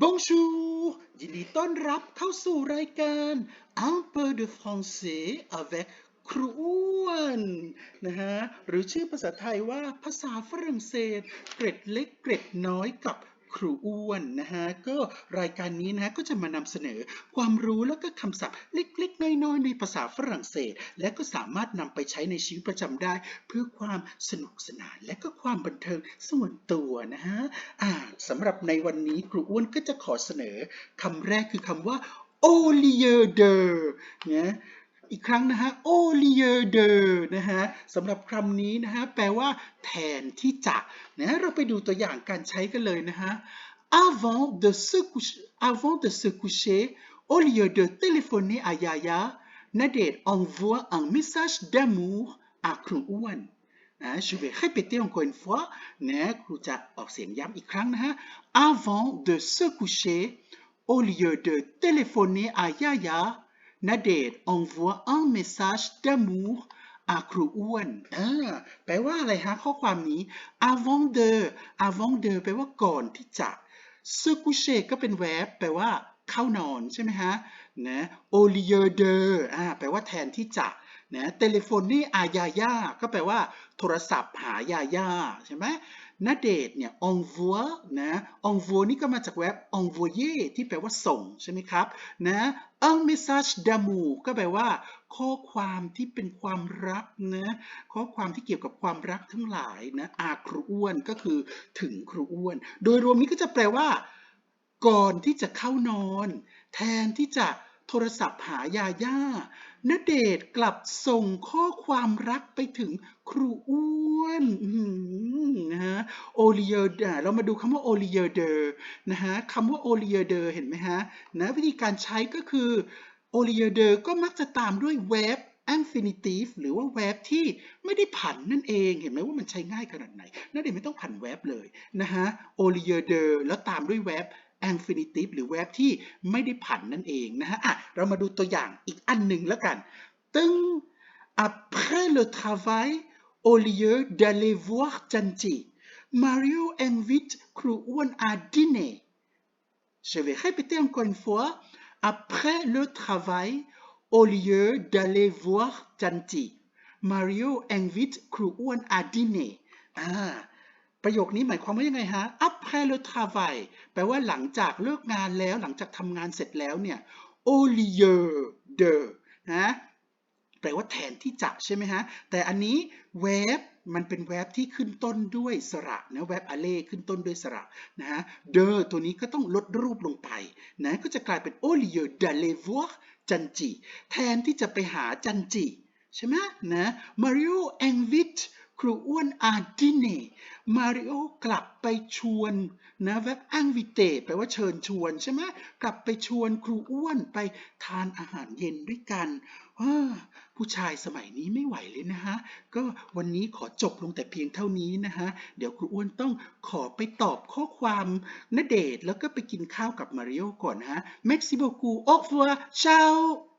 บงชู ยินดีต้อนรับเข้าสู่รายการ Un peu de français avec ครูอ้วนนะฮะ หรือชื่อภาษาไทยว่าภาษาฝรั่งเศส เกร็ดเล็กเกร็ดน้อยกับ ครูอ้วนนะฮะก็รายการนี้นะะก็จะมานำเสนอความรู้แล้วก็คำศัพท์เล็กๆ น้อยๆ ในภาษาฝรั่งเศส และก็สามารถนำไปใช้ในชีวิตประจำได้ เพื่อความสนุกสนานและก็ความบันเทิงส่วนตัวนะฮะอ่าสำหรับในวันนี้ครูอ้วนก็จะขอเสนอคำแรกคือคำว่า au lieu de นะ อีกครั้งนะฮะ au lieu de นะฮะสำหรับคำนี้นะฮะแปลว่า แทนที่จะนะเราไปดูตัวอย่างการใช้กันเลยนะฮะ avant de se coucher avant de se coucher au lieu de téléphoner à Yaya Nadège envoie un message d'amour à ครูอ้วนนะ je vais répéter encore une fois นะครูจะออกเสียงย้ำอีกครั้งนะฮะ avant de se coucher au lieu de téléphoner à Yaya Nadège envoie un message d'amour à ครูอ้วนอ่าแปลว่าอะไรฮะข้อความนี้ avant de avant de แปลว่าก่อนที่จะ se coucher ก็เป็น verb แปลว่าเข้านอนใช่ไหมฮะนะ au lieu de อ่าแปลว่าแทนที่จะ นะ téléphoner à Yaya ก็แปลว่าโทรศัพท์หายาย่าใช่ไหมณเดชน์เนี่ย envoie นะ envoie นี่ก็มาจาก verb envoyer ที่แปลว่าส่งใช่ไหมครับนะ un message d'amour ก็แปลว่า ข้อความที่เป็นความรักนะข้อความที่เกี่ยวกับความรักทั้งหลายนะอาครูอ้วนก็คือถึงครูอ้วน โดยรวมนี้ก็จะแปลว่า ก่อนที่จะเข้านอน แทนที่จะ โทรศัพท์หายาย่าณเดชน์กลับส่งข้อความรักไปถึงครูอ้วนอื้อหือนะฮะโอลิเยเดเรามาดูคำว่าโอลิเยเดนะฮะคำว่าโอลิเยเดเห็นไหมฮะนะวิธีการใช้ก็คือโอลิเยเดก็มักจะตามด้วย verb infinitive หรือว่า verb ที่ไม่ได้ผันนั่นเอง เห็นไหมว่ามันใช้ง่ายขนาดไหนนั่นเองไม่ต้องผัน verb เลยนะฮะโอลิเยเดแล้วตามด้วย verb infinitive หรือ verb ที่ไม่ได้ผันนั่นเองนะฮะอะเรามาดูตัวอย่างอีกอันหนึ่งแล้วกัน ตึง après le travail au lieu d'aller voir Janji Mario invite ครูอ้วน à dîner je vais répéter encore une fois après le travail au lieu d'aller voir Janji Mario invite ครูอ้วน à dîner อ่า ประโยคนี้หมายความว่ายังไงฮะ après le travail แปลว่าหลังจากเลิกงานแล้วหลังจากทำงานเสร็จแล้วเนี่ย au lieu de นะแปลว่าแทนที่จะใช่ไหมฮะ แต่อันนี้ verb มันเป็น verb ที่ขึ้นต้นด้วยสระนะ verb aller ขึ้นต้นด้วยสระนะฮะ de ตัวนี้ก็ต้องลดรูปลงไปนะก็จะกลายเป็น au lieu d'aller voir จันจิแทนที่จะไปหาจันจิใช่ไหมนะ Mario invite ครูอ้วน à dîner มาริโอกลับไปชวนนะแวบ invite แปลว่าเชิญชวนใช่ไหมกลับไปชวนครูอ้วนไปทานอาหารเย็นด้วยกันว้าผู้ชายสมัยนี้ไม่ไหวเลยนะฮะ ก็วันนี้ขอจบลงแต่เพียงเท่านี้นะฮะ เดี๋ยวครูอ้วนต้องขอไปตอบข้อความณเดชแล้วก็ไปกินข้าวกับมาริโอก่อนนะฮะ Merci beaucoup au revoir ciao